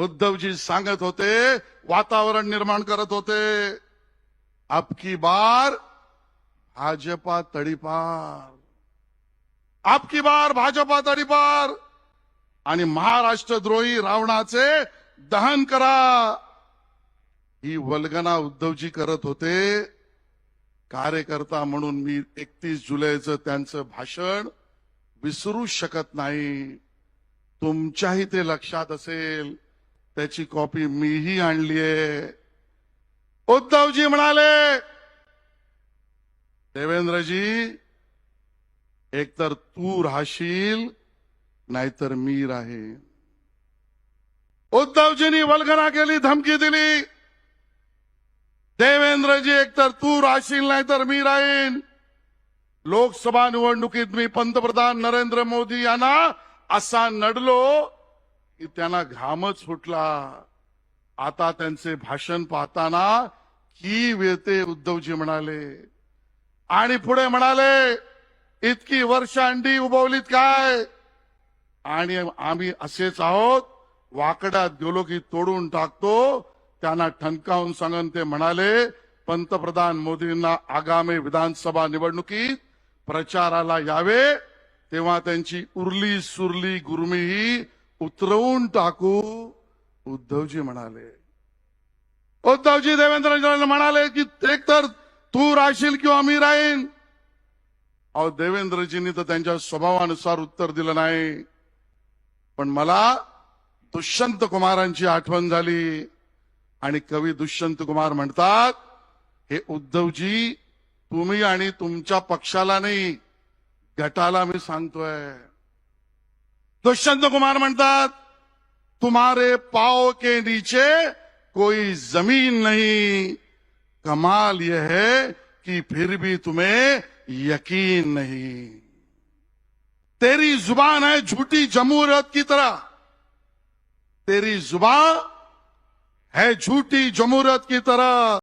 उद्धवजी सांगत होते वातावरण निर्माण करत होते. आपकी बार भाजपा तडीपार आपकी बार भाजपा तडीपार आणि महाराष्ट्रद्रोही रावणाचे दहन करा. ही वल्गना उद्धवजी करत होते. कार्यकर्ता म्हणून मी एकतीस जुलैचं त्यांचं भाषण विसरू शकत नाही. तुमच्याही ते लक्षात असेल. त्याची कॉपी मीही आणलीये उद्धवजी म्हणाले देवेंद्रजी एकतर तू राहशील नाहीतर मी राहीन. उद्धवजींनी वल्गना केली धमकी दिली देवेंद्रजी एकतर तू राहशील नाहीतर मी राहीन. लोकसभा निवडणुकीत मी पंतप्रधान नरेंद्र मोदी यांना असा नडलो की त्यांना घामच फुटला. आता त्यांचे भाषण पाहताना की वेते उद्धवजी म्हणाले. आणि पुढे म्हणाले इतकी वर्ष अंडी उभवलीत काय? आणि आम्ही असेच आहोत वाकड्यात गेलो की तोडून टाकतो. त्यांना ठणकावून सांगून ते म्हणाले पंतप्रधान मोदींना आगामी विधानसभा निवडणुकीत प्रचाराला यावे तेव्हा त्यांची उरली सुरली गुरमीही उतरवून टाकू उद्धवजी म्हणाले. उद्धवजी देवेंद्र म्हणाले की एक तर तू राहशील किंवा मी राहीन. अहो देवेंद्रजींनी तर त्यांच्या स्वभावानुसार उत्तर दिलं नाही. पण मला दुष्यंत कुमारांची आठवण झाली. आणि कवी दुष्यंत कुमार म्हणतात हे उद्धवजी तुम्ही आणि तुमच्या पक्षाला नाही गटाला मी सांगतोय. दुष्यंत कुमार म्हणतात, तुम्हारे पाव के नीचे कोई ज़मीन नहीं। कमाल यह है कि फिर भी तुम्हें यकीन नहीं। तेरी ज़ुबान है झूठी जमूरत की तरह। तेरी ज़ुबान है झूठी जमूरत की तरह।